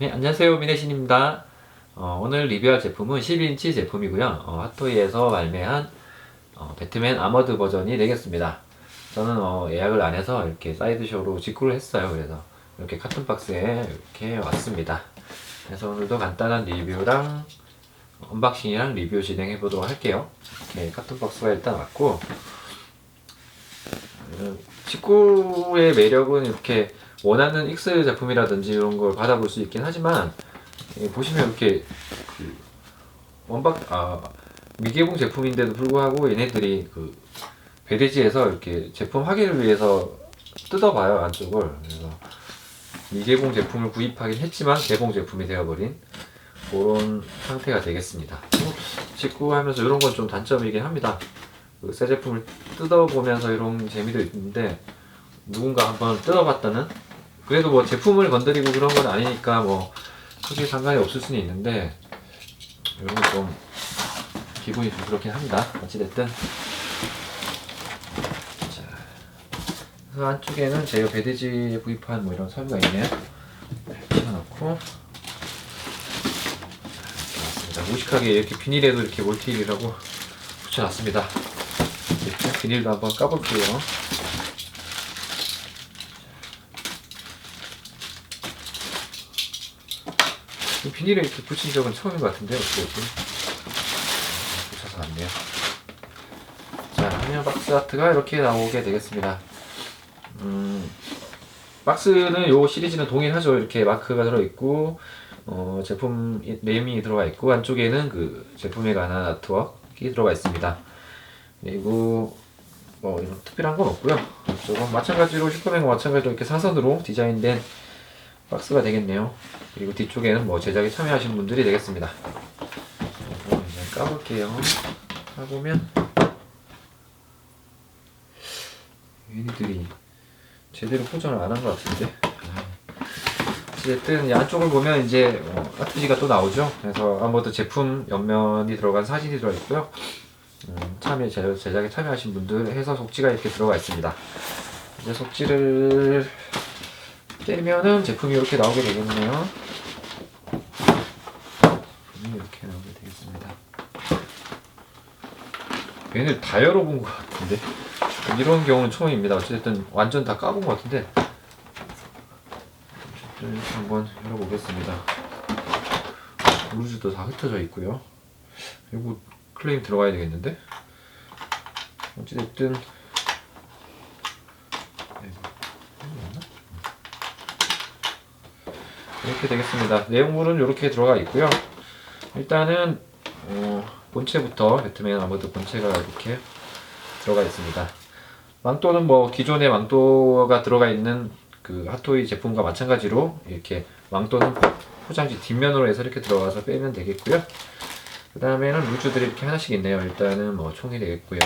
네, 안녕하세요. 미네신입니다. 어, 오늘 리뷰할 제품은 12인치 제품이고요. 어, 핫토이에서 발매한 어, 배트맨 아머드 버전이 되겠습니다. 저는 어, 예약을 안 해서 이렇게 사이드쇼로 직구를 했어요. 그래서 이렇게 카톤 박스에 이렇게 왔습니다. 그래서 오늘도 간단한 리뷰랑 언박싱이랑 리뷰 진행해 보도록 할게요. 이렇게 카톤 박스가 일단 왔고 음, 직구의 매력은 이렇게 원하는 X 제품이라든지 이런 걸 받아볼 수 있긴 하지만 예, 보시면 이렇게 그 원박 아 미개봉 제품인데도 불구하고 얘네들이 그 배대지에서 이렇게 제품 확인을 위해서 뜯어봐요 안쪽을 그래서 미개봉 제품을 구입하긴 했지만 개봉 제품이 되어버린 그런 상태가 되겠습니다. 뭐, 직구 하면서 이런 건 좀 단점이긴 합니다. 그 새 제품을 뜯어보면서 이런 재미도 있는데 누군가 한번 뜯어봤다는 그래도 뭐 제품을 건드리고 그런 건 아니니까 뭐 크게 상관이 없을 수는 있는데 이런 건좀 기분이 좀 그렇긴 합니다. 어찌됐든 자, 그래서 안쪽에는 제가 배대지에 구입한 뭐 이런 설비가 있네요. 집어넣고 이렇게 놨습니다. 무식하게 이렇게 비닐에도 이렇게 몰티일이라고 붙여놨습니다. 비닐도 한번 까볼게요. 비닐에 이렇게 붙인 적은 처음인 것 같은데 어떻게? 붙여서 왔네요. 자, 화면 박스 아트가 이렇게 나오게 되겠습니다. 음, 박스는 요 시리즈는 동일하죠. 이렇게 마크가 들어있고 어, 제품 네임이 들어가 있고 안쪽에는 그 제품에 관한 아트웍이 들어가 있습니다. 그리고 뭐 이런 특별한 건 없고요. 조금 마찬가지로 슈퍼맨과 마찬가지로 이렇게 사선으로 디자인된 박스가 되겠네요. 그리고 뒤쪽에는 뭐 제작에 참여하신 분들이 되겠습니다. 이제 까볼게요. 까보면 얘네들이 제대로 포장을 안 한 것 같은데. 어쨌든 이 안쪽을 보면 이제 어, 아트지가 또 나오죠. 그래서 아무래도 제품 옆면이 들어간 사진이 들어 있고요. 음, 참여 제- 제작에 참여하신 분들 해서 속지가 이렇게 들어가 있습니다. 이제 속지를 떼면은 제품이 이렇게 나오게 되겠네요. 이렇게 나오게 되겠습니다. 얘는 다 열어본 것 같은데 이런 경우는 처음입니다. 어쨌든 완전 다 까본 것 같은데 어쨌든 한번 열어보겠습니다. 루즈도 다 흩어져 있고요. 그리고 클레임 들어가야 되겠는데 어찌됐든 이렇게 되겠습니다. 내용물은 이렇게 들어가 있고요. 일단은 어, 본체부터 배트맨 아머드 본체가 이렇게 들어가 있습니다. 망토는 뭐 기존의 망토가 들어가 있는 그 핫토이 제품과 마찬가지로 이렇게 망토는 포장지 뒷면으로 해서 이렇게 들어가서 빼면 되겠고요. 그 다음에는 루즈들이 이렇게 하나씩 있네요. 일단은 뭐 총이 되겠고요.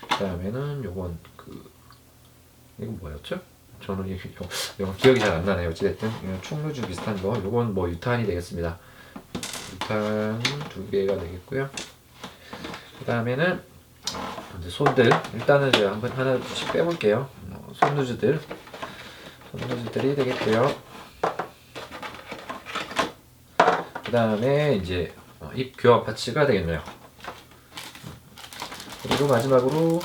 그 다음에는 요건 그 이건 뭐였죠? 저는 이 이건 기억이 잘 안 나네요. 어찌됐든 이건 총루즈 비슷한 거. 요건 뭐 유탄이 되겠습니다. 유탄 두 개가 되겠고요. 그 다음에는 이제 손들 일단은 제가 한번 하나씩 빼볼게요. 어, 손루즈들 손루즈들이 되겠고요. 그 다음에 이제 어, 입 교환 파츠가 되겠네요. 그리고 마지막으로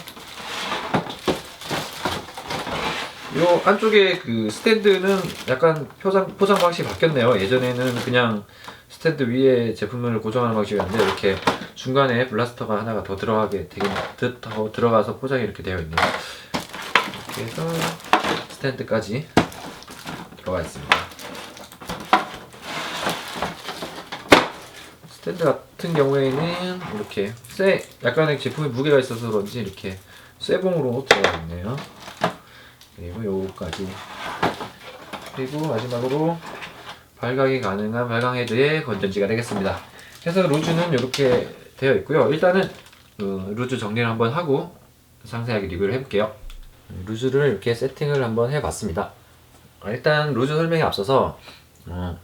요 안쪽에 그 스탠드는 약간 포장 포장 방식이 바뀌었네요. 예전에는 그냥 스탠드 위에 제품을 고정하는 방식이었는데 이렇게 중간에 블라스터가 하나가 더 들어가게 더- 더 들어가서 포장이 이렇게 되어 있네요. 이렇게 해서 스탠드까지 들어가 있습니다. 스탠드 같은 경우에는 이렇게 쇠 약간의 제품의 무게가 있어서 그런지 이렇게 쇠봉으로 들어가 있네요. 그리고 요거까지 그리고 마지막으로 발광이 가능한 발광 헤드의 건전지가 되겠습니다. 해서 루즈는 이렇게 되어 있고요. 일단은 어, 루즈 정리를 한번 하고 상세하게 리뷰를 해볼게요. 루즈를 이렇게 세팅을 한번 해봤습니다. 어, 일단 루즈 설명에 앞서서 어,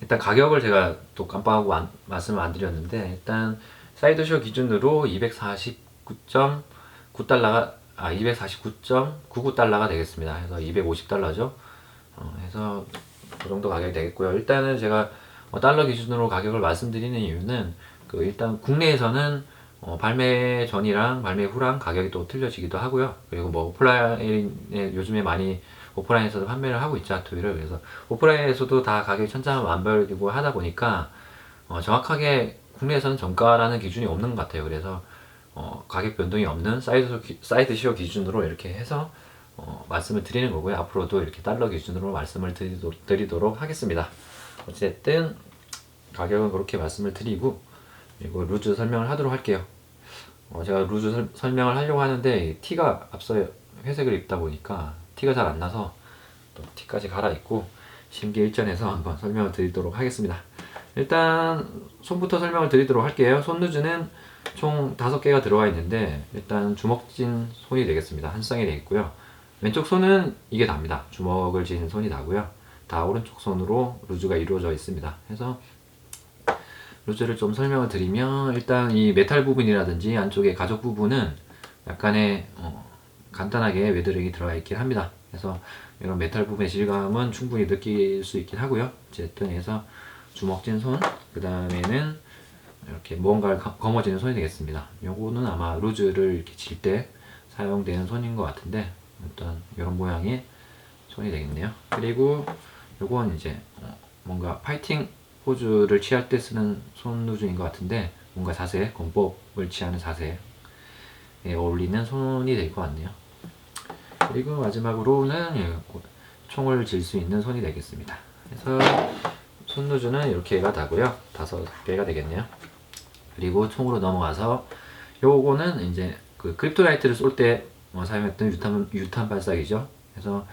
일단 가격을 제가 또 깜빡하고 안- 말씀을 안 드렸는데 일단 사이드쇼 기준으로 249.9달러가 아 249.99달러가 되겠습니다. 해서 250달러죠. 어, 해서 그 정도 가격이 되겠고요. 일단은 제가 어, 달러 기준으로 가격을 말씀드리는 이유는 그 일단 국내에서는 어, 발매 전이랑 발매 후랑 가격이 또 틀려지기도 하고요. 그리고 뭐 오프라인에 요즘에 많이 오프라인에서도 판매를 하고 있죠, 아토이를. 그래서 오프라인에서도 다 가격이 천차만별이고 하다 보니까 어, 정확하게 국내에서는 정가라는 기준이 없는 것 같아요. 그래서 어, 가격 변동이 없는 사이드, 기- 사이드 시어 기준으로 이렇게 해서 어, 말씀을 드리는 거고요. 앞으로도 이렇게 달러 기준으로 말씀을 드리도, 드리도록 하겠습니다. 어쨌든 가격은 그렇게 말씀을 드리고 그리고 루즈 설명을 하도록 할게요. 어, 제가 루즈 설, 설명을 하려고 하는데 이 티가 앞서 회색을 입다 보니까 티가 잘 안 나서 또 티까지 갈아입고 심기일전해서 한번 설명을 드리도록 하겠습니다. 일단 손부터 설명을 드리도록 할게요. 손 루즈는 총 다섯 개가 들어가 있는데 일단 주먹진 손이 되겠습니다. 한 쌍이 되어 있고요. 왼쪽 손은 이게 답니다. 주먹을 쥐는 손이 나고요. 다 오른쪽 손으로 루즈가 이루어져 있습니다. 그래서 루즈를 좀 설명을 드리면 일단 이 메탈 부분이라든지 안쪽에 가죽 부분은 약간의 어, 간단하게 웨더링이 들어가 있긴 합니다. 그래서 이런 메탈 부분의 질감은 충분히 느낄 수 있긴 하고요. 어쨌든 해서 주먹진 손, 그 다음에는 이렇게 무언가를 거- 거머쥐는 손이 되겠습니다. 요거는 아마 루즈를 이렇게 질 때 사용되는 손인 것 같은데 일단 이런 모양의 손이 되겠네요. 그리고 요건 이제 어, 뭔가 파이팅 포즈를 취할 때 쓰는 손 루즈인 것 같은데 뭔가 자세, 권법을 취하는 자세에 어울리는 손이 될 것 같네요. 그리고 마지막으로는 예, 총을 질 수 있는 손이 되겠습니다. 그래서 손 루즈는 이렇게 가 다고요. 다섯 개가 되겠네요. 그리고 총으로 넘어가서 요거는 이제 그 크립토나이트를 쏠 때 사용했던 유탄, 유탄 발사기죠. 그래서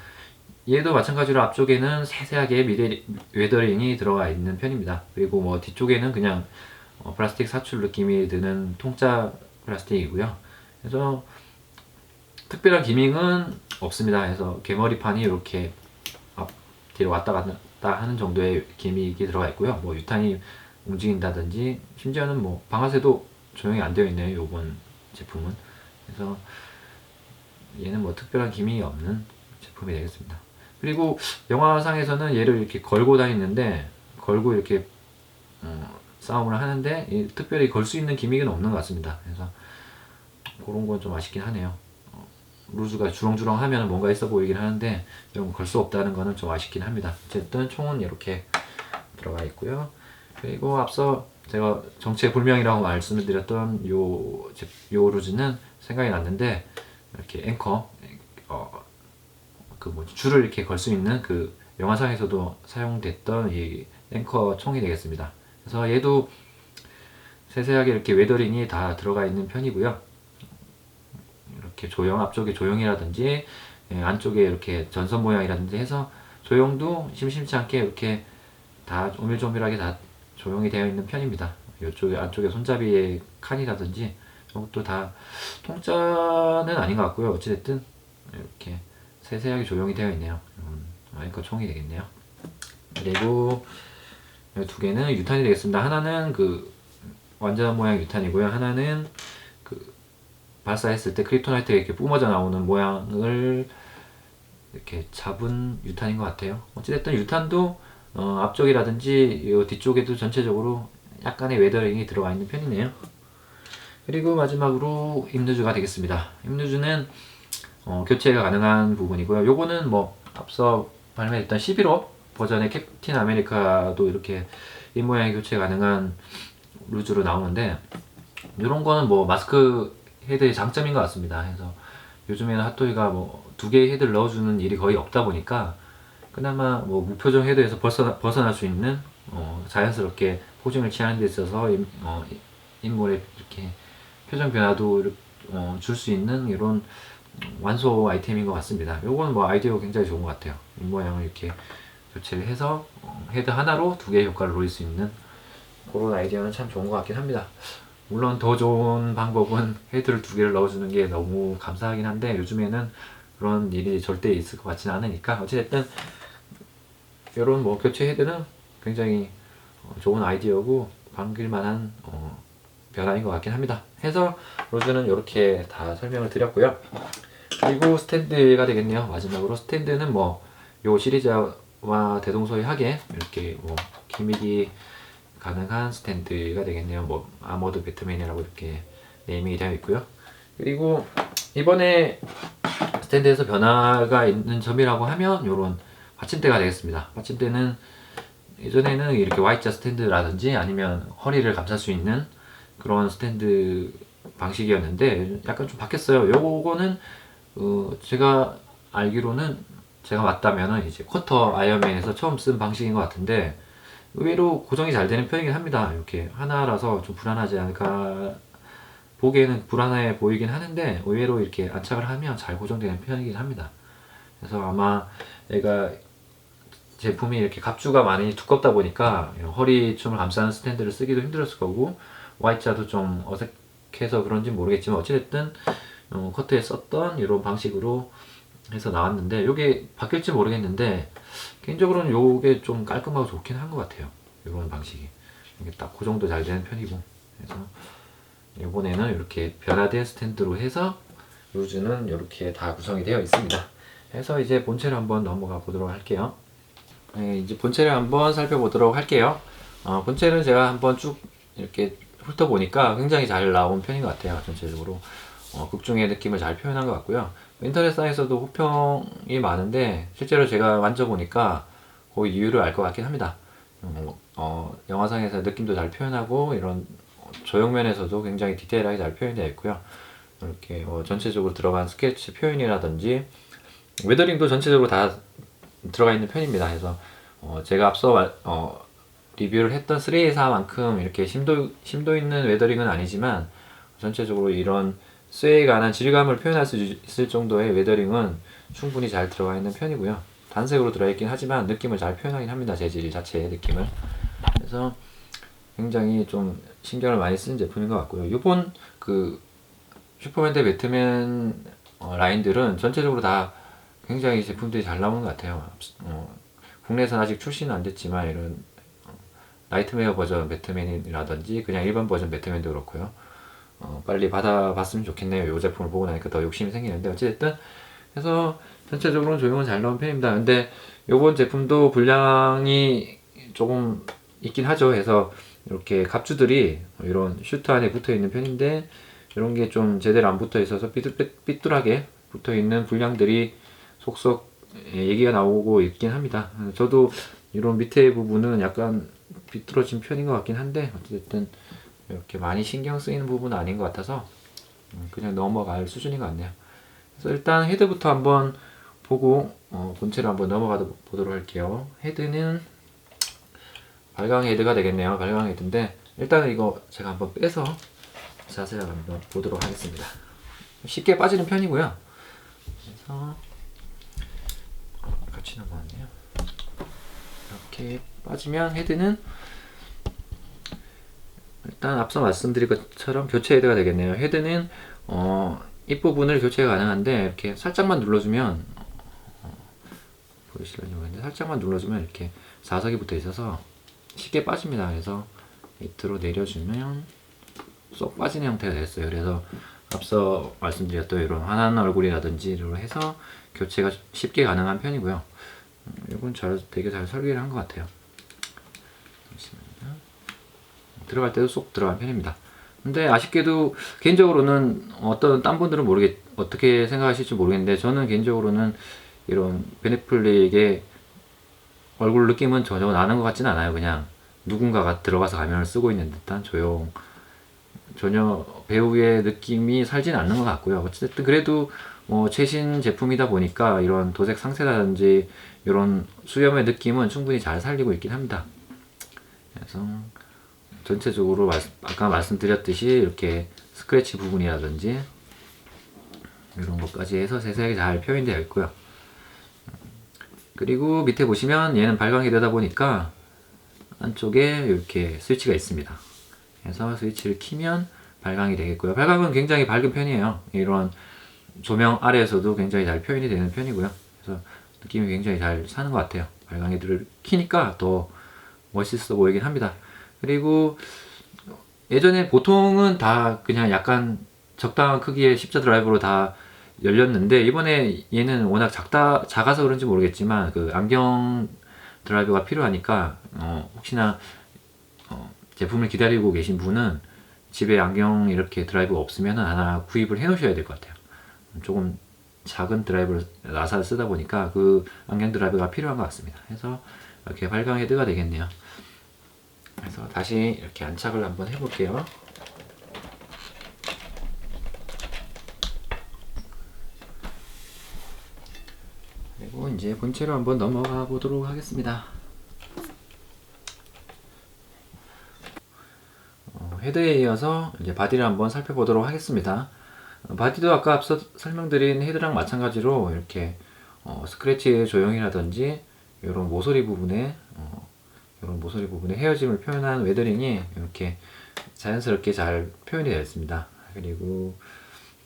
얘도 마찬가지로 앞쪽에는 세세하게 미래 웨더링이 들어가 있는 편입니다. 그리고 뭐 뒤쪽에는 그냥 어, 플라스틱 사출 느낌이 드는 통짜 플라스틱이고요. 그래서 특별한 기믹은 없습니다. 그래서 개머리판이 이렇게 앞 뒤로 왔다 갔다 하는 정도의 기믹이 들어가 있고요. 뭐 유탄이 움직인다든지 심지어는 뭐 방아쇠도 조용히 안 되어 있네요. 이번 제품은 그래서 얘는 뭐 특별한 기믹이 없는 제품이 되겠습니다. 그리고 영화상에서는 얘를 이렇게 걸고 다니는데 걸고 이렇게 어, 싸움을 하는데 이 특별히 걸 수 있는 기믹은 없는 것 같습니다. 그래서 그런 건 좀 아쉽긴 하네요. 어, 루즈가 주렁주렁 하면 뭔가 있어 보이긴 하는데 거걸수 없다는 거는 좀 아쉽긴 합니다. 어쨌든 총은 이렇게 들어가 있고요. 그리고 앞서 제가 정체 불명이라고 말씀을 드렸던 요, 제- 요 루즈는 생각이 났는데 이렇게 앵커 어, 그 뭐지 줄을 이렇게 걸 수 있는 그 영화상에서도 사용됐던 이 앵커 총이 되겠습니다. 그래서 얘도 세세하게 이렇게 웨더링이 다 들어가 있는 편이고요. 이렇게 조형 앞쪽에 조형이라든지 예, 안쪽에 이렇게 전선 모양이라든지 해서 조형도 심심치 않게 이렇게 다 오밀조밀하게 다 조형이 되어 있는 편입니다. 이쪽에 안쪽에 손잡이의 칸이라든지 이것도 다 통짜는 아닌 것 같고요. 어찌됐든 이렇게 세세하게 조형이 되어 있네요. 음, 앵커 총이 되겠네요. 그리고 이두 개는 유탄이 되겠습니다. 하나는 그 완전한 모양 유탄이고요. 하나는 그 발사했을 때 크립토나이트가 이렇게 뿜어져 나오는 모양을 이렇게 잡은 유탄인 것 같아요. 어찌됐든 유탄도 어, 앞쪽이라든지 이 뒤쪽에도 전체적으로 약간의 웨더링이 들어가 있는 편이네요. 그리고 마지막으로 임루즈가 되겠습니다. 임루즈는 어, 교체가 가능한 부분이고요. 요거는 뭐 앞서 발매했던 11호 버전의 캡틴 아메리카도 이렇게 이 모양의 교체 가능한 루즈로 나오는데 이런 거는 뭐 마스크 헤드의 장점인 것 같습니다. 그래서 요즘에는 핫토이가 뭐 두 개의 헤드를 넣어주는 일이 거의 없다 보니까 그나마 뭐 무표정 헤드에서 벗어나, 벗어날 수 있는 어, 자연스럽게 포징을 취하는 데 있어서 인, 어, 인물의 이렇게 표정 변화도 어, 줄수 있는 이런 완소 아이템인 것 같습니다. 요거는 뭐 아이디어가 굉장히 좋은 것 같아요. 이 모양을 이렇게 교체를 해서 어, 헤드 하나로 두 개의 효과를 노릴 수 있는 그런 아이디어는 참 좋은 것 같긴 합니다. 물론 더 좋은 방법은 헤드를 두 개를 넣어주는 게 너무 감사하긴 한데 요즘에는 그런 일이 절대 있을 것 같지는 않으니까 어찌됐든 이런 뭐 교체 헤드는 굉장히 어, 좋은 아이디어고 반길만한 어, 변화인 것 같긴 합니다. 해서 로즈는 이렇게 다 설명을 드렸고요. 그리고 스탠드가 되겠네요. 마지막으로 스탠드는 뭐 요 시리즈 와 대동소이하게 이렇게 뭐 기믹이 가능한 스탠드가 되겠네요. 뭐 아머드 배트맨이라고 이렇게 네이밍이 되어 있고요. 그리고 이번에 스탠드에서 변화가 있는 점이라고 하면 이런 받침대가 되겠습니다. 받침대는 예전에는 이렇게 Y자 스탠드라든지 아니면 허리를 감쌀 수 있는 그런 스탠드 방식이었는데 약간 좀 바뀌었어요. 요거는 어, 제가 알기로는 제가 맞다면은 이제 쿼터 아이언맨에서 처음 쓴 방식인 것 같은데 의외로 고정이 잘 되는 편이긴 합니다. 이렇게 하나라서 좀 불안하지 않을까 보기에는 불안해 보이긴 하는데 의외로 이렇게 안착을 하면 잘 고정되는 편이긴 합니다. 그래서 아마 얘가 제품이 이렇게 갑주가 많이 두껍다 보니까 허리춤을 감싸는 스탠드를 쓰기도 힘들었을 거고 Y자도 좀 어색해서 그런지 모르겠지만 어찌됐든 어, 커트에 썼던 이런 방식으로 해서 나왔는데 이게 바뀔지 모르겠는데 개인적으로는 요게 좀 깔끔하고 좋긴 한 것 같아요. 이런 방식이 이게 딱 고정도 잘 되는 편이고 그래서 이번에는 이렇게 변화된 스탠드로 해서 루즈는 이렇게 다 구성이 되어 있습니다. 해서 이제 본체를 한번 넘어가 보도록 할게요. 네, 이제 본체를 한번 살펴보도록 할게요. 어, 본체는 제가 한번 쭉 이렇게 훑어보니까 굉장히 잘 나온 편인 것 같아요. 전체적으로 어, 극중의 느낌을 잘 표현한 것 같고요. 인터넷상에서도 호평이 많은데 실제로 제가 만져보니까 그 이유를 알 것 같긴 합니다. 어, 어, 영화상에서 느낌도 잘 표현하고 이런 조형면에서도 굉장히 디테일하게 잘 표현되어 있고요. 이렇게 어, 전체적으로 들어간 스케치 표현이라든지 웨더링도 전체적으로 다 들어가 있는 편입니다. 그래서 어, 제가 앞서 말- 어, 리뷰를 했던 3A4만큼 이렇게 심도 심도 있는 웨더링은 아니지만 전체적으로 이런 쇠에 관한 질감을 표현할 수 있을 정도의 웨더링은 충분히 잘 들어가 있는 편이고요. 단색으로 들어있긴 하지만 느낌을 잘 표현하긴 합니다. 재질 자체의 느낌을. 그래서 굉장히 좀 신경을 많이 쓴 제품인 것 같고요. 이번 그 슈퍼맨 대 배트맨 어, 라인들은 전체적으로 다 굉장히 제품들이 잘 나오는 것 같아요. 어, 국내에서는 아직 출시는 안 됐지만 이런 어, 나이트메어 버전 배트맨이라든지 그냥 일반 버전 배트맨도 그렇고요. 어, 빨리 받아봤으면 좋겠네요. 이 제품을 보고 나니까 더 욕심이 생기는데 어찌됐든 그래서 전체적으로는 조명은 잘 나온 편입니다. 근데 요번 제품도 분량이 조금 있긴 하죠. 그래서 이렇게 갑주들이 이런 슈트 안에 붙어 있는 편인데 이런 게 좀 제대로 안 붙어 있어서 삐뚤, 삐뚤하게 붙어 있는 분량들이 속속 얘기가 나오고 있긴 합니다. 저도 이런 밑에 부분은 약간 비뚤어진 편인 것 같긴 한데 어쨌든 이렇게 많이 신경 쓰이는 부분은 아닌 것 같아서 음, 그냥 넘어갈 수준인 것 같네요. 그래서 일단 헤드부터 한번 보고 어, 본체를 한번 넘어가 보도록 할게요. 헤드는 발광 헤드가 되겠네요. 발광 헤드인데 일단은 이거 제가 한번 빼서 자세히 한번 보도록 하겠습니다. 쉽게 빠지는 편이고요. 그래서 어, 같이 넘어왔네요. 이렇게 빠지면 헤드는 일단 앞서 말씀드린 것처럼 교체 헤드가 되겠네요. 헤드는 어, 입부분을 교체가 가능한데 이렇게 살짝만 눌러주면 어, 보이시려니 모르겠는데 살짝만 눌러주면 이렇게 자석이 붙어 있어서 쉽게 빠집니다. 그래서 밑으로 내려주면 쏙 빠지는 형태가 됐어요. 그래서 앞서 말씀드렸던 이런 환한 얼굴이라든지 로 해서 교체가 쉽게 가능한 편이고요. 음, 이건 잘 되게 잘 설계를 한 것 같아요. 들어갈 때도 쏙 들어간 편입니다. 근데 아쉽게도 개인적으로는 어떤 딴 분들은 모르겠 어떻게 생각하실지 모르겠는데 저는 개인적으로는 이런 베네플릭의 얼굴 느낌은 전혀 나는 것 같지는 않아요. 그냥 누군가가 들어가서 가면을 쓰고 있는 듯한 조용 전혀 배우의 느낌이 살지는 않는 것 같고요. 어쨌든 그래도 뭐 최신 제품이다 보니까 이런 도색 상세라든지 이런 수염의 느낌은 충분히 잘 살리고 있긴 합니다. 그래서 전체적으로 말- 아까 말씀드렸듯이 이렇게 스크래치 부분이라든지 이런 것까지 해서 세세하게 잘 표현되어 있고요. 그리고 밑에 보시면 얘는 발광이 되다 보니까 안쪽에 이렇게 스위치가 있습니다. 그래서 스위치를 키면 발광이 되겠고요. 발광은 굉장히 밝은 편이에요. 이런 조명 아래에서도 굉장히 잘 표현이 되는 편이고요. 그래서 느낌이 굉장히 잘 사는 것 같아요. 발광 헤드를 키니까 더 멋있어 보이긴 합니다. 그리고 예전에 보통은 다 그냥 약간 적당한 크기의 십자 드라이브로 다 열렸는데 이번에 얘는 워낙 작다 작아서 그런지 모르겠지만 그 안경 드라이버가 필요하니까 어, 혹시나 어, 제품을 기다리고 계신 분은 집에 안경 이렇게 드라이버가 없으면 하나 구입을 해 놓으셔야 될 것 같아요. 조금 작은 드라이버를 나사 쓰다 보니까 그 안경 드라이버가 필요한 것 같습니다. 그래서 이렇게 발광 헤드가 되겠네요. 그래서 다시 이렇게 안착을 한번 해볼게요. 그리고 이제 본체로 한번 넘어가 보도록 하겠습니다. 헤드에 이어서 이제 바디를 한번 살펴보도록 하겠습니다. 어, 바디도 아까 앞서 설명드린 헤드랑 마찬가지로 이렇게 어, 스크래치 조형이라든지 이런 모서리 부분에 어, 이런 모서리 부분에 헤어짐을 표현한 웨더링이 이렇게 자연스럽게 잘 표현이 되어 있습니다. 그리고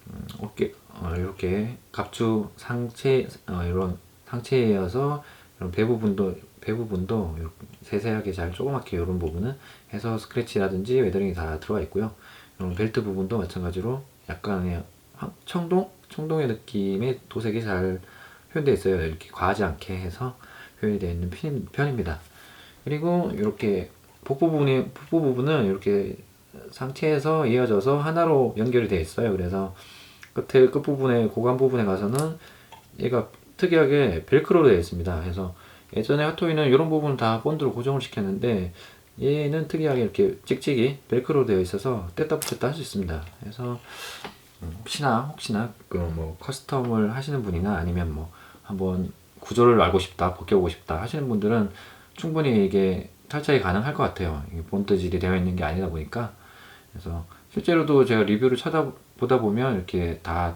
음, 어깨 어, 이렇게 갑주 상체 어, 이런 상체에 이어서 이런 배 부분도 배 부분도 세세하게 잘 조그맣게 이런 부분은 해서 스크래치라든지 웨더링이 다 들어가 있고요. 이런 벨트 부분도 마찬가지로 약간의 황- 청동 청동의 느낌의 도색이 잘 표현되어 있어요. 이렇게 과하지 않게 해서 표현이 되어 있는 편- 편입니다. 그리고 이렇게 복부 부분이 복부 부분은 이렇게 상체에서 이어져서 하나로 연결이 되어 있어요. 그래서 끝에 끝 부분에 고관 부분에 가서는 얘가 특이하게 벨크로로 되어 있습니다. 그래서 예전에 핫토이는 이런 부분 다 본드로 고정을 시켰는데 얘는 특이하게 이렇게 찍찍이 벨크로 되어 있어서 뗐다 붙였다 할 수 있습니다. 그래서 음, 혹시나 혹시나 그 뭐 커스텀을 하시는 분이나 아니면 뭐 한번 구조를 알고 싶다 벗겨보고 싶다 하시는 분들은 충분히 이게 탈착이 가능할 것 같아요. 본드질이 되어 있는 게 아니다 보니까 그래서 실제로도 제가 리뷰를 찾아보다 보면 이렇게 다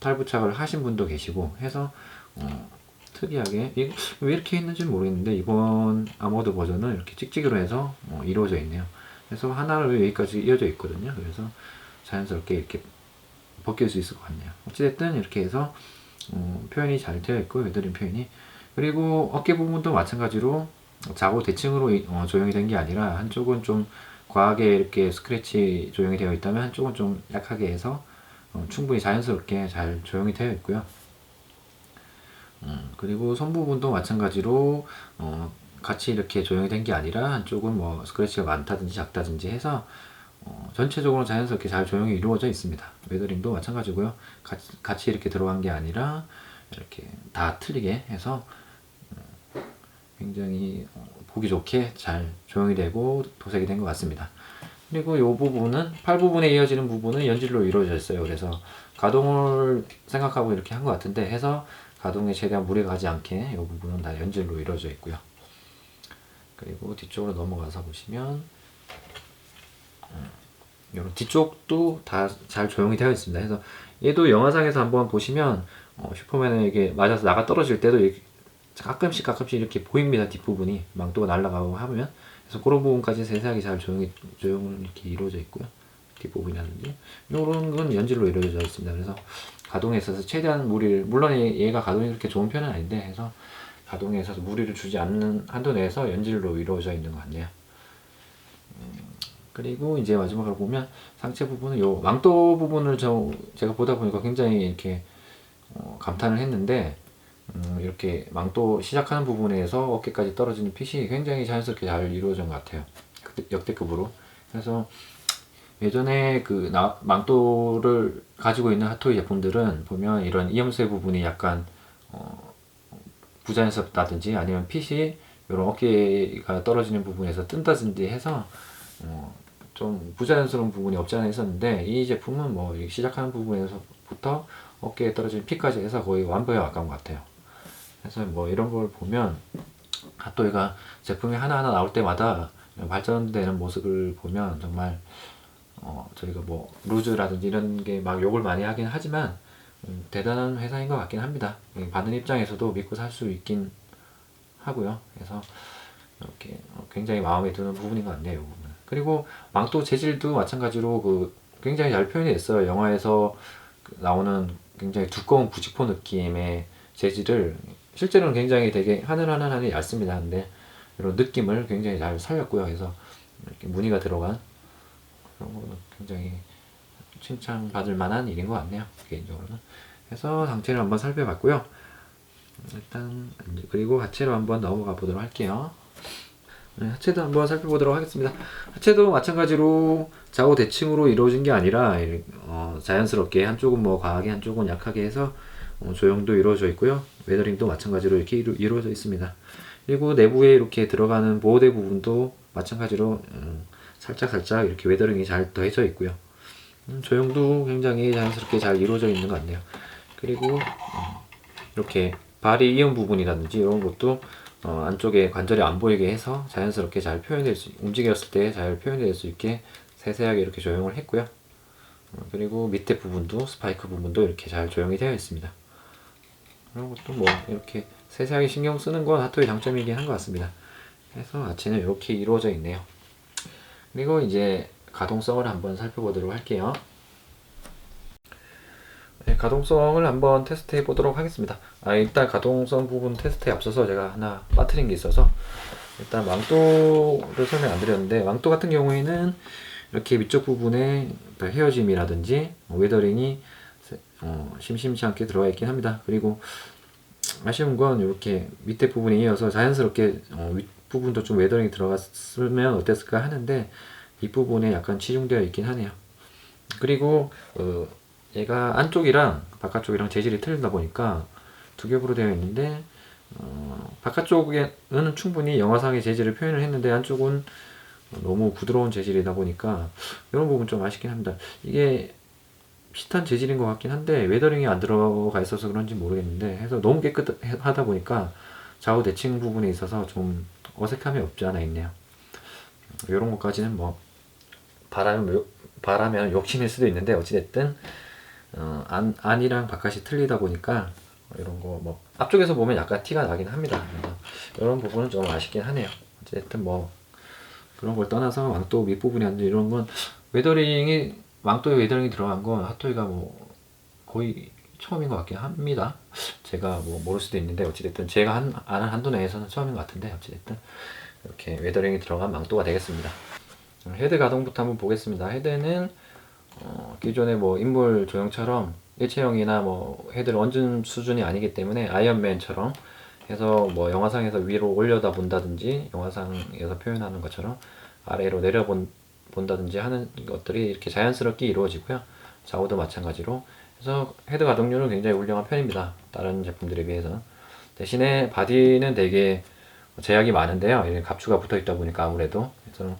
탈부착을 하신 분도 계시고 해서 어, 특이하게 이 왜 이렇게 했는지 모르겠는데 이번 아모드 버전은 이렇게 찍찍이로 해서 어, 이루어져 있네요. 그래서 하나를 여기까지 이어져 있거든요. 그래서 자연스럽게 이렇게 벗길 수 있을 것 같네요. 어찌됐든 이렇게 해서 어, 표현이 잘 되어 있고 웨더링 표현이 그리고 어깨 부분도 마찬가지로 좌우 대칭으로 이- 어, 조형이 된 게 아니라 한쪽은 좀 과하게 이렇게 스크래치 조형이 되어 있다면 한쪽은 좀 약하게 해서 어, 충분히 자연스럽게 잘 조형이 되어 있고요. 음, 그리고 손 부분도 마찬가지로 어, 같이 이렇게 조형이 된 게 아니라 한쪽은 뭐 스크래치가 많다든지 작다든지 해서 어, 전체적으로 자연스럽게 잘 조형이 이루어져 있습니다. 웨더링도 마찬가지고요. 같이, 같이 이렇게 들어간 게 아니라 이렇게 다 틀리게 해서 음, 굉장히 어, 보기 좋게 잘 조형이 되고 도색이 된 것 같습니다. 그리고 이 부분은 팔 부분에 이어지는 부분은 연질로 이루어져 있어요. 그래서 가동을 생각하고 이렇게 한 것 같은데 해서 가동에 최대한 무리가 가지 않게 이 부분은 다 연질로 이루어져 있고요. 그리고 뒤쪽으로 넘어가서 보시면 이런 뒤쪽도 다 잘 조용히 되어 있습니다. 그래서 얘도 영화상에서 한번 보시면 어, 슈퍼맨에게 맞아서 나가 떨어질 때도 이렇게 가끔씩 가끔씩 이렇게 보입니다. 뒷부분이 망토가 날아가고 하면 그래서 그런 부분까지 세세하게 잘 조용히 조용히 이렇게 이루어져 있고요. 뒷부분이라든지 이런 건 연질로 이루어져 있습니다. 그래서 가동에 있어서 최대한 무리를 물론 얘- 얘가 가동이 그렇게 좋은 편은 아닌데 해서 가동에 있어서 무리를 주지 않는 한도 내에서 연질로 이루어져 있는 것 같네요. 그리고 이제 마지막으로 보면 상체 부분은 요 망토 부분을 저 제가 보다 보니까 굉장히 이렇게 어, 감탄을 했는데 음, 이렇게 망토 시작하는 부분에서 어깨까지 떨어지는 핏이 굉장히 자연스럽게 잘 이루어진 것 같아요. 그때- 역대급으로. 그래서 예전에 그 나- 망토를 가지고 있는 핫토이 제품들은 보면 이런 이염새 부분이 약간 어, 부자연스럽다든지 아니면 핏이 이런 어깨가 떨어지는 부분에서 뜬다든지 해서 어, 좀 부자연스러운 부분이 없지 않아 있었는데 이 제품은 뭐이 시작하는 부분에서부터 어깨에 떨어지는 핏까지 해서 거의 완벽에 가까운 것 같아요. 그래서 뭐 이런 걸 보면 핫도이가 제품이 하나하나 나올 때마다 발전되는 모습을 보면 정말 어, 저희가 뭐 루즈라든지 이런 게 막 욕을 많이 하긴 하지만 음, 대단한 회사인 것 같긴 합니다. 이 받는 입장에서도 믿고 살 수 있긴 하고요. 그래서 이렇게 어, 굉장히 마음에 드는 부분인 것 같네요. 그리고 망토 재질도 마찬가지로 그 굉장히 잘 표현이 됐어요. 영화에서 그 나오는 굉장히 두꺼운 부직포 느낌의 재질을 실제로는 굉장히 되게 하늘하늘하니 얇습니다. 근데 이런 느낌을 굉장히 잘 살렸고요. 그래서 이렇게 무늬가 들어간 그런 거는 굉장히 칭찬받을 만한 일인 것 같네요. 개인적으로는. 그래서 상체를 한번 살펴봤고요. 일단 이제 그리고 하체로 한번 넘어가 보도록 할게요. 네, 하체도 한번 살펴보도록 하겠습니다. 하체도 마찬가지로 좌우 대칭으로 이루어진 게 아니라 이- 어, 자연스럽게 한쪽은 뭐 과하게 한쪽은 약하게 해서 어, 조형도 이루어져 있고요. 웨더링도 마찬가지로 이렇게 이루, 이루어져 있습니다. 그리고 내부에 이렇게 들어가는 보호대 부분도 마찬가지로 음, 살짝 살짝 이렇게 웨더링이 잘 더해져 있고요. 음, 조형도 굉장히 자연스럽게 잘 이루어져 있는 것 같네요. 그리고 음, 이렇게 발이 이은 부분이라든지 이런 것도 어, 안쪽에 관절이 안 보이게 해서 자연스럽게 잘 표현될 수 움직였을 때 잘 표현될 수 있게 세세하게 이렇게 조형을 했고요. 어, 그리고 밑에 부분도 스파이크 부분도 이렇게 잘 조형이 되어 있습니다. 그런 것도 뭐 이렇게 세세하게 신경 쓰는 건 하토의 장점이긴 한 것 같습니다. 그래서 아치는 이렇게 이루어져 있네요. 그리고 이제 가동성을 한번 살펴보도록 할게요. 네, 가동성을 한번 테스트해 보도록 하겠습니다. 아, 일단 가동성 부분 테스트에 앞서서 제가 하나 빠뜨린 게 있어서 일단 망토를 설명 안 드렸는데 망토 같은 경우에는 이렇게 위쪽 부분에 그 헤어짐이라든지 뭐 웨더링이 세- 어, 심심치 않게 들어가 있긴 합니다. 그리고 아쉬운 건 이렇게 밑에 부분이 이어서 자연스럽게 어, 윗 부분도 좀 웨더링이 들어갔으면 어땠을까 하는데 이 부분에 약간 치중되어 있긴 하네요. 그리고 어, 얘가 안쪽이랑 바깥쪽이랑 재질이 틀리다 보니까 두 겹으로 되어 있는데 어, 바깥쪽에는 충분히 영화상의 재질을 표현을 했는데 안쪽은 너무 부드러운 재질이다 보니까 이런 부분 좀 아쉽긴 합니다. 이게 비슷한 재질인 것 같긴 한데 웨더링이 안 들어가 있어서 그런지 모르겠는데 해서 너무 깨끗하다 보니까 좌우 대칭 부분에 있어서 좀 어색함이 없지 않아 있네요. 이런 것까지는 뭐 바라면 바라면 욕심일 수도 있는데 어찌됐든 어, 안, 안이랑 바깥이 틀리다 보니까 이런 거 뭐 앞쪽에서 보면 약간 티가 나긴 합니다. 이런 부분은 좀 아쉽긴 하네요. 어쨌든 뭐 그런 걸 떠나서 왕도 밑부분이 아니라 이런 건 웨더링이 왕도에 웨더링이 들어간 건 핫토이가 뭐 거의 처음인 것 같긴 합니다. 제가 뭐 모를 수도 있는데 어찌됐든 제가 한, 아는 한도 내에서는 처음인 것 같은데 어찌됐든 이렇게 웨더링이 들어간 망토가 되겠습니다. 헤드 가동부터 한번 보겠습니다. 헤드는 어, 기존의 뭐 인물 조형처럼 일체형이나 뭐 헤드를 얹은 수준이 아니기 때문에 아이언맨처럼 해서 뭐 영화상에서 위로 올려다 본다든지 영화상에서 표현하는 것처럼 아래로 내려 본, 본다든지 하는 것들이 이렇게 자연스럽게 이루어지고요. 좌우도 마찬가지로 그래서 헤드 가동률은 굉장히 훌륭한 편입니다. 다른 제품들에 비해서 대신에 바디는 되게 제약이 많은데요. 갑주가 붙어 있다 보니까 아무래도 그래서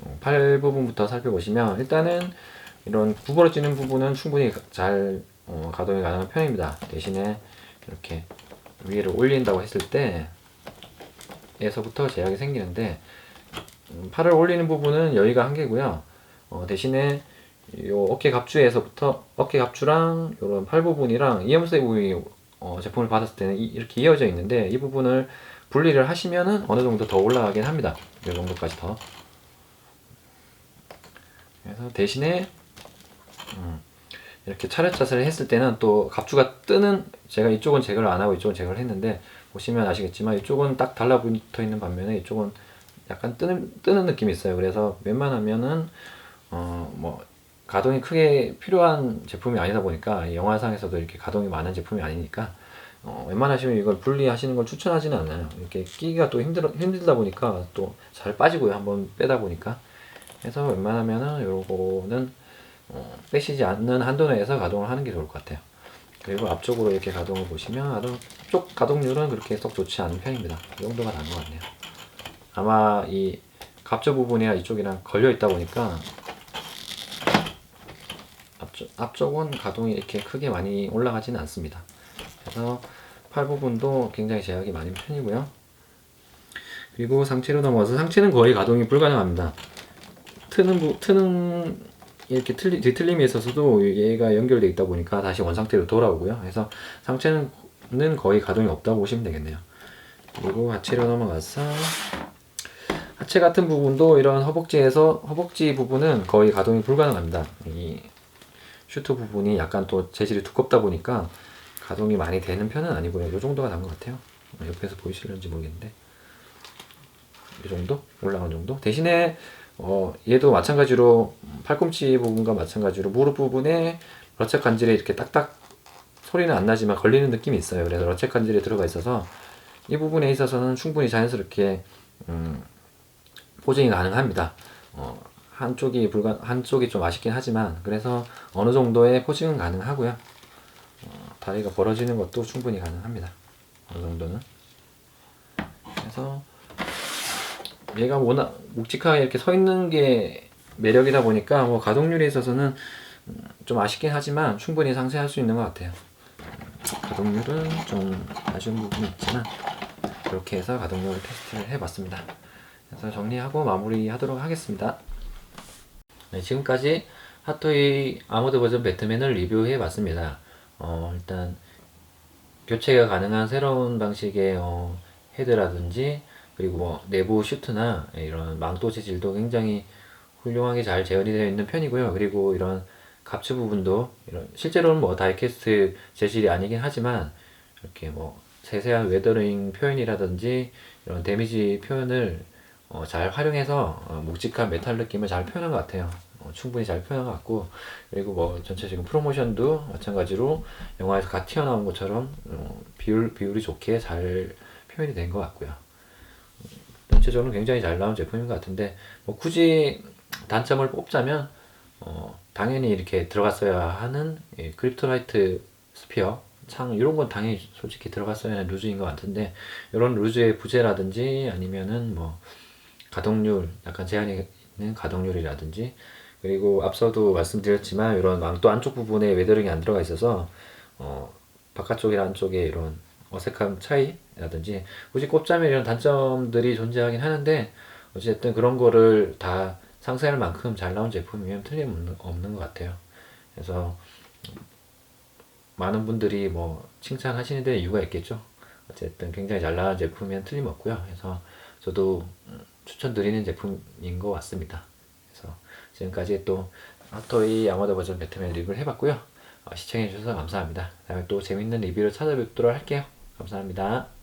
어, 팔 부분부터 살펴보시면 일단은 이런 구부러지는 부분은 충분히 잘 어, 가동이 가능한 편입니다. 대신에 이렇게 위를 올린다고 했을 때 에서부터 제약이 생기는데 음, 팔을 올리는 부분은 여기가 한계고요. 어, 대신에 요 어깨 갑주에서부터 어깨 갑주랑 이런 팔 부분이랑 이염새 부위 어, 제품을 받았을 때는 이, 이렇게 이어져 있는데 이 부분을 분리를 하시면은 어느 정도 더 올라가긴 합니다. 이 정도까지 더. 그래서 대신에 음, 이렇게 차렷자세를 했을 때는 또 갑주가 뜨는 제가 이쪽은 제거를 안 하고 이쪽은 제거를 했는데 보시면 아시겠지만 이쪽은 딱 달라붙어 있는 반면에 이쪽은 약간 뜨는 뜨는 느낌이 있어요. 그래서 웬만하면은 어뭐 가동이 크게 필요한 제품이 아니다 보니까 이 영화상에서도 이렇게 가동이 많은 제품이 아니니까 어, 웬만하시면 이걸 분리하시는 걸 추천하지는 않아요. 이렇게 끼기가 또 힘들어 힘들다 보니까 또 잘 빠지고요. 한번 빼다 보니까 그래서 웬만하면은 요거는 어, 빼시지 않는 한도 내에서 가동을 하는 게 좋을 것 같아요. 그리고 앞쪽으로 이렇게 가동을 보시면 앞쪽 가동률은 그렇게 썩 좋지 않은 편입니다. 이 정도가 나은 것 같네요. 아마 이 갑조 부분이랑 이쪽이랑 걸려 있다 보니까 앞쪽, 앞쪽은 가동이 이렇게 크게 많이 올라가지는 않습니다. 그래서 팔 부분도 굉장히 제약이 많은 편이고요. 그리고 상체로 넘어와서 상체는 거의 가동이 불가능합니다. 트는 부, 트는 이렇게 틀리, 뒤틀림에 있어서도 얘가 연결돼 있다 보니까 다시 원상태로 돌아오고요. 그래서 상체는 거의 가동이 없다고 보시면 되겠네요. 그리고 하체로 넘어가서 하체 같은 부분도 이런 허벅지에서 허벅지 부분은 거의 가동이 불가능합니다. 이 슈트 부분이 약간 또 재질이 두껍다 보니까 가동이 많이 되는 편은 아니고요. 이 정도가 난 것 같아요. 옆에서 보이실런지 모르겠는데 이 정도 올라간 정도. 대신에 어, 얘도 마찬가지로 팔꿈치 부분과 마찬가지로 무릎 부분에 러착 관절에 이렇게 딱딱 소리는 안 나지만 걸리는 느낌이 있어요. 그래서 러체 관절이 들어가 있어서 이 부분에 있어서는 충분히 자연스럽게 음, 포징이 가능합니다. 어, 한쪽이 불가 한쪽이 좀 아쉽긴 하지만 그래서 어느 정도의 포징은 가능하고요. 어, 다리가 벌어지는 것도 충분히 가능합니다. 어느 정도는. 그래서 얘가 워낙 묵직하게 이렇게 서 있는 게 매력이다 보니까 뭐 가동률에 있어서는 음, 좀 아쉽긴 하지만 충분히 상쇄할 수 있는 것 같아요. 가동률은 좀 아쉬운 부분이 있지만 이렇게 해서 가동률을 테스트를 해봤습니다. 그래서 정리하고 마무리하도록 하겠습니다. 네, 지금까지 핫토이 아모드 버전 배트맨을 리뷰해 봤습니다. 어, 일단 교체가 가능한 새로운 방식의 어, 헤드라든지 그리고 뭐 내부 슈트나 이런 망토 재질도 굉장히 훌륭하게 잘 재현이 되어 있는 편이고요. 그리고 이런 갑츠 부분도 이런 실제로는 뭐 다이캐스트 재질이 아니긴 하지만 이렇게 뭐 세세한 웨더링 표현이라든지 이런 데미지 표현을 어, 잘 활용해서 어, 묵직한 메탈 느낌을 잘 표현한 것 같아요. 어, 충분히 잘 표현한 것 같고 그리고 뭐 전체 지금 프로모션도 마찬가지로 영화에서 갓 튀어나온 것처럼 어, 비율 비율이 좋게 잘 표현이 된 것 같고요. 전체적으로 굉장히 잘 나온 제품인 것 같은데 뭐 굳이 단점을 뽑자면 어, 당연히 이렇게 들어갔어야 하는 이 크립토라이트 스피어 창 이런 건 당연히 솔직히 들어갔어야 하는 루즈인 것 같은데 이런 루즈의 부재라든지 아니면은 뭐 가동률 약간 제한이 있는 가동률이라든지 그리고 앞서도 말씀드렸지만 이런 망토 안쪽 부분에 웨더링이 안 들어가 있어서 어, 바깥쪽이랑 안쪽에 이런 어색한 차이라든지 굳이 꼽자면 이런 단점들이 존재하긴 하는데 어쨌든 그런 거를 다 상쇄할 만큼 잘 나온 제품이면 틀림없는 없는 것 같아요. 그래서 많은 분들이 뭐 칭찬하시는 데 이유가 있겠죠. 어쨌든 굉장히 잘 나온 제품이면 틀림없고요. 그래서 저도 음, 추천드리는 제품인 것 같습니다. 그래서 지금까지 또 핫토이 아마도 버전 배트맨 리뷰를 해봤고요. 어, 시청해주셔서 감사합니다. 다음에 또 재밌는 리뷰를 찾아뵙도록 할게요. 감사합니다.